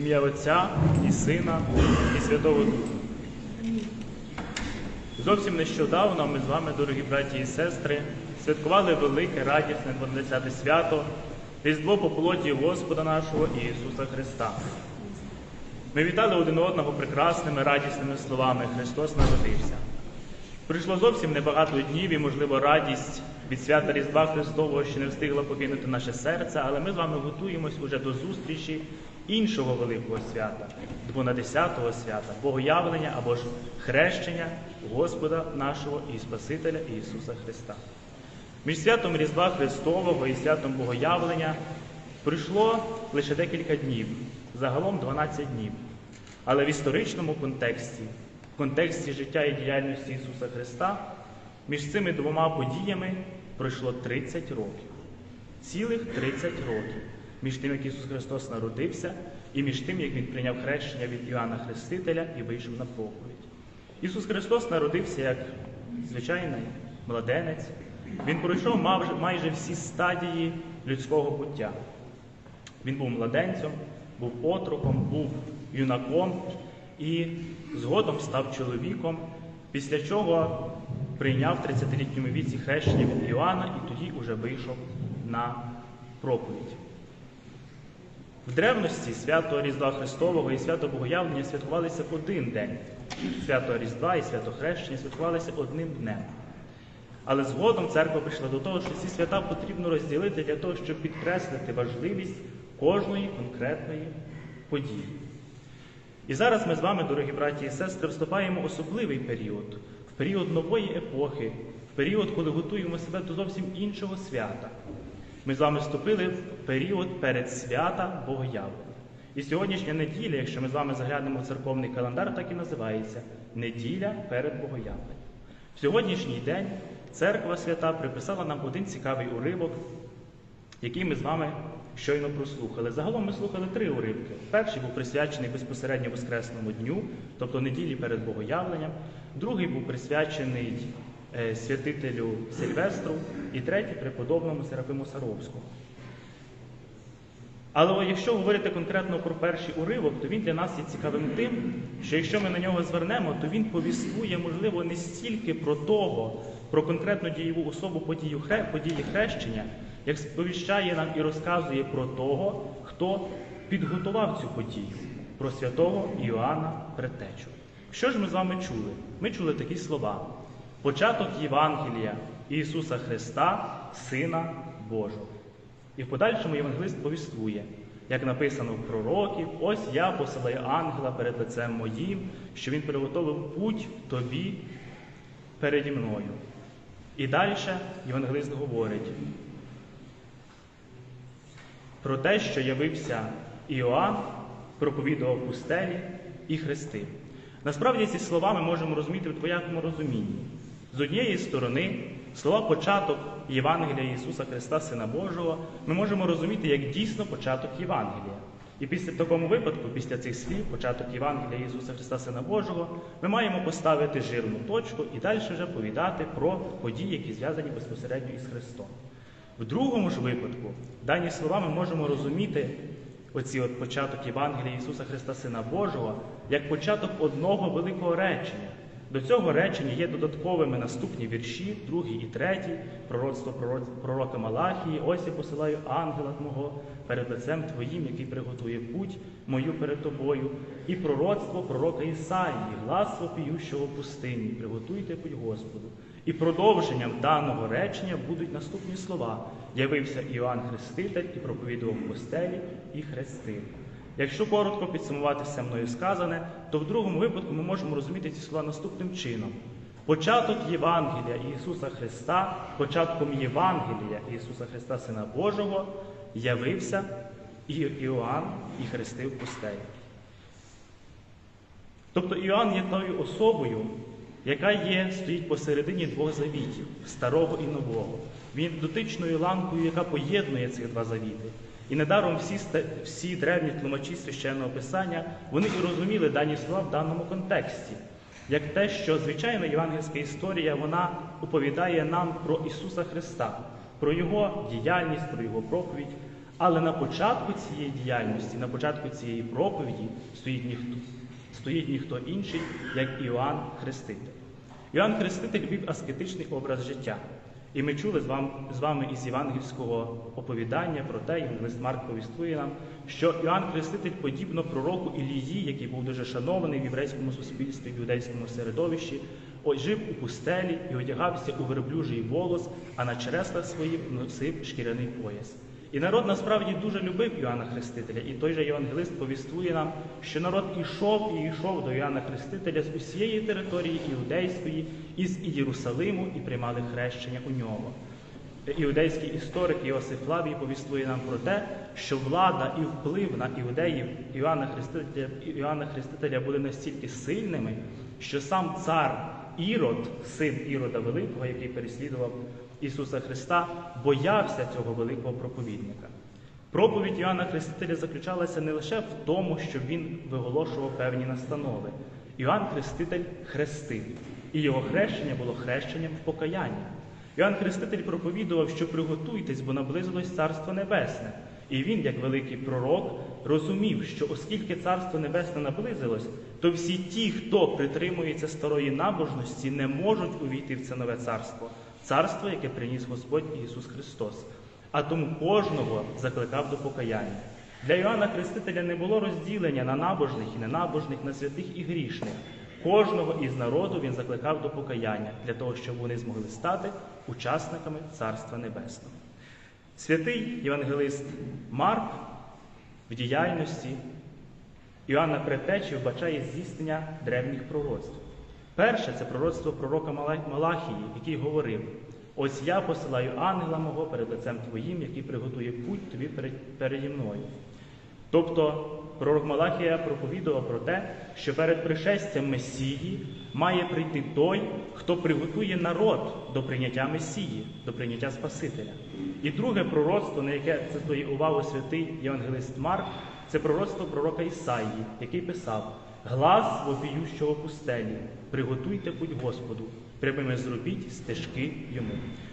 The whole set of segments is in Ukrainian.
ім'я Отця і Сина, і Святого Духа. Зовсім нещодавно ми з вами, дорогі браті і сестри, святкували велике, радісне 20 свято, Різдво по плоті Господа нашого Ісуса Христа. Ми вітали один одного прекрасними, радісними словами Христос народився. Прийшло зовсім небагато днів і, можливо, радість від свята Різдва Христового ще не встигла покинути наше серце, але ми з вами готуємось уже до зустрічі іншого великого свята, двонадесятого свята, Богоявлення або ж хрещення Господа нашого і Спасителя Ісуса Христа. Між святом Різдва Христового і святом Богоявлення пройшло лише декілька днів, загалом 12 днів. Але в історичному контексті, в контексті життя і діяльності Ісуса Христа, між цими двома подіями пройшло 30 років. Цілих 30 років між тим, як Ісус Христос народився, і між тим, як Він прийняв хрещення від Іоанна Хрестителя і вийшов на проповідь. Ісус Христос народився як звичайний младенець. Він пройшов майже всі стадії людського буття. Він був младенцем, був отроком, був юнаком і згодом став чоловіком, після чого прийняв в 30-літньому віці хрещення від Іоанна і тоді уже вийшов на проповідь. В древності свято Різдва Христового і свято Богоявлення святкувалися один день. Свято Різдва і свято Хрещення святкувалися одним днем. Але згодом церква прийшла до того, що ці свята потрібно розділити для того, щоб підкреслити важливість кожної конкретної події. І зараз ми з вами, дорогі браті і сестри, вступаємо в особливий період, в період нової епохи, в період, коли готуємо себе до зовсім іншого свята. Ми з вами вступили в період перед свята Богоявлення. І сьогоднішня неділя, якщо ми з вами заглянемо в церковний календар, так і називається неділя перед Богоявленням. В сьогоднішній день церква свята приписала нам один цікавий уривок, який ми з вами щойно прослухали. Загалом ми слухали три уривки. Перший був присвячений безпосередньо Воскресному дню, тобто неділі перед Богоявленням. Другий був присвячений святителю Сильвестру, і третій преподобному Серафиму Саровському. Але якщо говорити конкретно про перший уривок, то він для нас є цікавим тим, що якщо ми на нього звернемо, то він повіствує, можливо, не стільки про того, про конкретну дієву особу події хрещення, як сповіщає нам і розказує про того, хто підготував цю подію, про святого Іоанна Предтечу. Що ж ми з вами чули? Ми чули такі слова: початок Євангелія Ісуса Христа, Сина Божого. І в подальшому євангелист повіствує, як написано в пророків, ось я посилаю ангела перед лицем моїм, що він приготовив путь тобі переді мною. І далі євангелист говорить про те, що явився Іоанн, проповідував пустелі і хрестив. Насправді ці слова ми можемо розуміти в двоякому розумінні. З однієї сторони, слова початок Євангелія Ісуса Христа, Сина Божого, ми можемо розуміти як дійсно початок Євангелія. І після в такому випадку, після цих слів, початок Євангелія Ісуса Христа, Сина Божого, ми маємо поставити жирну точку і далі вже повідати про події, які зв'язані безпосередньо із Христом. В другому ж випадку, дані слова ми можемо розуміти оці от початок Євангелія Ісуса Христа, Сина Божого, як початок одного великого речення. До цього речення є додатковими наступні вірші, другий і третій, пророцтво пророка Малахії. Ось я посилаю ангела мого перед лицем Твоїм, який приготує путь мою перед тобою, і пророцтво пророка Ісаїї, глас вопіющого пустині, приготуйте путь Господу. І продовженням даного речення будуть наступні слова: явився Іоанн Хреститель і проповідував постелі і хрестив. Якщо коротко підсумувати все мною сказане, то в другому випадку ми можемо розуміти ці слова наступним чином. Початок Євангелія Ісуса Христа, початком Євангелія Ісуса Христа, Сина Божого, явився і Іоанн і хрестив пустелі. Тобто Іоанн є тою особою, яка є, стоїть посередині двох завітів старого і нового. Він дотичною ланкою, яка поєднує цих два завіти. І недаром всі, всі древні тлумачі священного писання вони і розуміли дані слова в даному контексті, як те, що звичайно євангельська історія вона оповідає нам про Ісуса Христа, про Його діяльність, про Його проповідь. Але на початку цієї діяльності, на початку цієї проповіді стоїть ніхто, стоїть ніхто інший, як Іоанн Хреститель. Іоанн Хреститель вів аскетичний образ життя. І ми чули з вами, з вами із євангельського оповідання про те, Євангелист Марк повістує нам, що Іоанн Хреститель, подібно пророку Ілії, який був дуже шанований в єврейському суспільстві, в юдейському середовищі, ось жив у пустелі і одягався у верблюжий волос, а на череслах своїх носив шкіряний пояс. І народ насправді дуже любив Іоанна Хрестителя, і той же євангелист повістує нам, що народ ішов і йшов до Іоанна Хрестителя з усієї території іудейської, із Єрусалиму і приймали хрещення у ньому. Іудейський історик Іосиф Флавій повістує нам про те, що влада і вплив на іудеїв Іоанна Хрестителя, Іоанна Хрестителя були настільки сильними, що сам цар Ірод, син Ірода Великого, який переслідував Ісуса Христа, боявся цього великого проповідника. Проповідь Іоанна Хрестителя заключалася не лише в тому, що він виголошував певні настанови. Іоанн Хреститель хрестив, і його хрещення було хрещенням в покаяння. Іоанн Хреститель проповідував, що приготуйтесь, бо наблизилось Царство Небесне. І він, як великий пророк, розумів, що оскільки Царство Небесне наблизилось, то всі ті, хто притримується старої набожності, не можуть увійти в це нове царство, царство, яке приніс Господь Ісус Христос. А тому кожного закликав до покаяння. Для Іоанна Хрестителя не було розділення на набожних і ненабожних, на святих і грішних. Кожного із народу він закликав до покаяння для того, щоб вони змогли стати учасниками Царства Небесного. Святий євангелист Марк в діяльності Іоанна Предтечі вбачає здійснення древніх пророцтв. Перше це пророцтво пророка Малахії, який говорив: Ось я посилаю ангела мого перед лицем твоїм, який приготує путь тобі перед, переді мною. Тобто пророк Малахія проповідував про те, що перед пришестям Месії має прийти той, хто приготує народ до прийняття Месії, до прийняття Спасителя. І друге пророцтво, на яке цитує увагу святий Євангелист Марк, це пророцтво пророка Ісаїї, який писав: Глас вопіющого пустелі, приготуйте путь Господу, прямими зробіть стежки йому.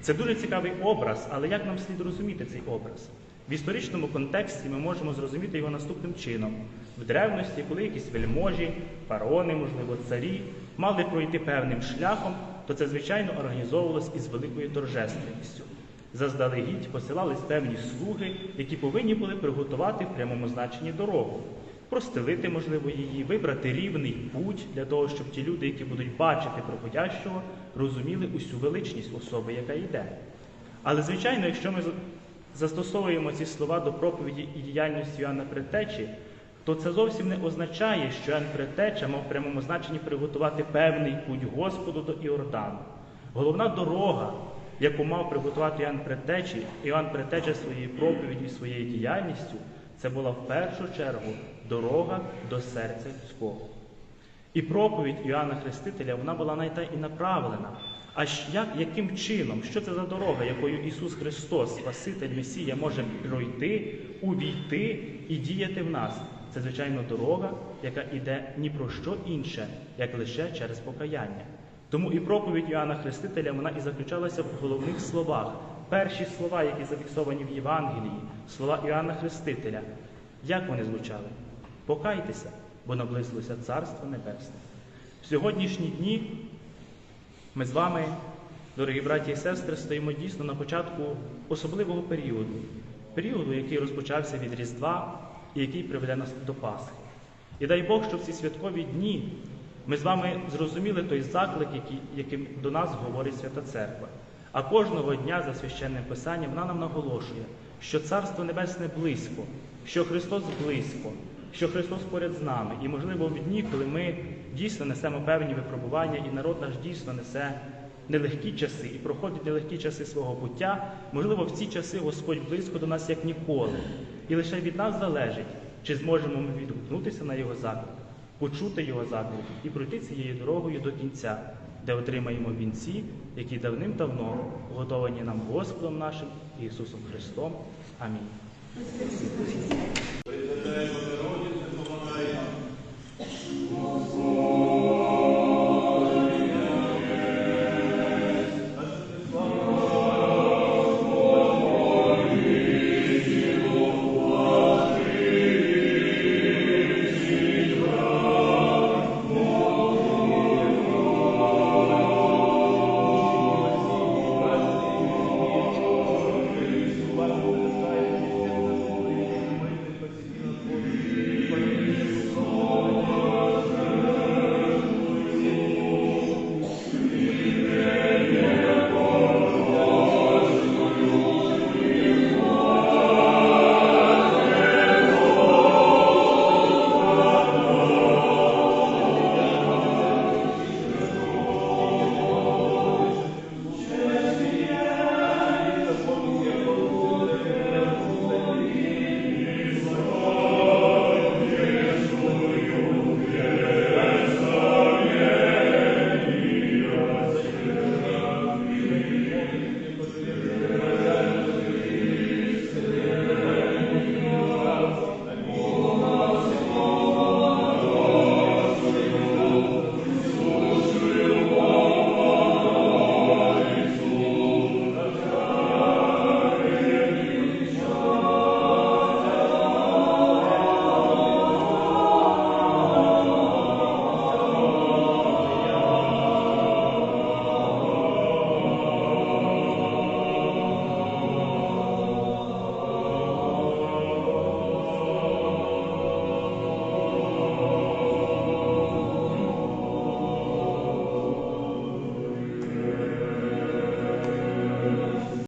Це дуже цікавий образ, але як нам слід розуміти цей образ? В історичному контексті ми можемо зрозуміти його наступним чином. В древності, коли якісь вельможі, фараони, можливо, царі мали пройти певним шляхом, то це, звичайно, організовувалось із великою торжественністю. Заздалегідь посилались певні слуги, які повинні були приготувати в прямому значенні дорогу, простелити, можливо, її, вибрати рівний путь для того, щоб ті люди, які будуть бачити проходящого, розуміли усю величність особи, яка йде. Але, звичайно, якщо ми застосовуємо ці слова до проповіді і діяльності Іоанна Предтечі, то це зовсім не означає, що Іоанн Предтеча мав в прямому значенні приготувати певний путь Господу до Іордану. Головна дорога, яку мав приготувати Іоанн Предтечі, Іоанн Предтеча своєю проповіддю своєю діяльністю, це була в першу чергу дорога до серця людського. І проповідь Іоанна Хрестителя вона була на те і направлена. А як, яким чином, що це за дорога, якою Ісус Христос, Спаситель Месія, може пройти, увійти і діяти в нас? Це, звичайно, дорога, яка йде ні про що інше, як лише через покаяння. Тому і проповідь Іоанна Хрестителя вона і заключалася в головних словах. Перші слова, які зафіксовані в Євангелії, слова Іоанна Хрестителя. Як вони звучали? Покайтеся, бо наблизилося Царство Небесне. В сьогоднішні дні ми з вами, дорогі браті і сестри, стоїмо дійсно на початку особливого періоду, періоду, який розпочався від Різдва і який приведе нас до Пасхи. І дай Бог, щоб в ці святкові дні ми з вами зрозуміли той заклик, яким до нас говорить Свята Церква. А кожного дня за священним писанням вона нам наголошує, що Царство Небесне близько, що Христос близько, що Христос поряд з нами. І, можливо, в дні, коли ми дійсно несемо певні випробування, і народ наш дійсно несе нелегкі часи і проходить нелегкі часи свого буття. Можливо, в ці часи Господь близько до нас як ніколи. І лише від нас залежить, чи зможемо ми відгукнутися на його заклик, почути його заклик і пройти цією дорогою до кінця, де отримаємо вінці, які давним-давно готовані нам Господом нашим Ісусом Христом. Амінь.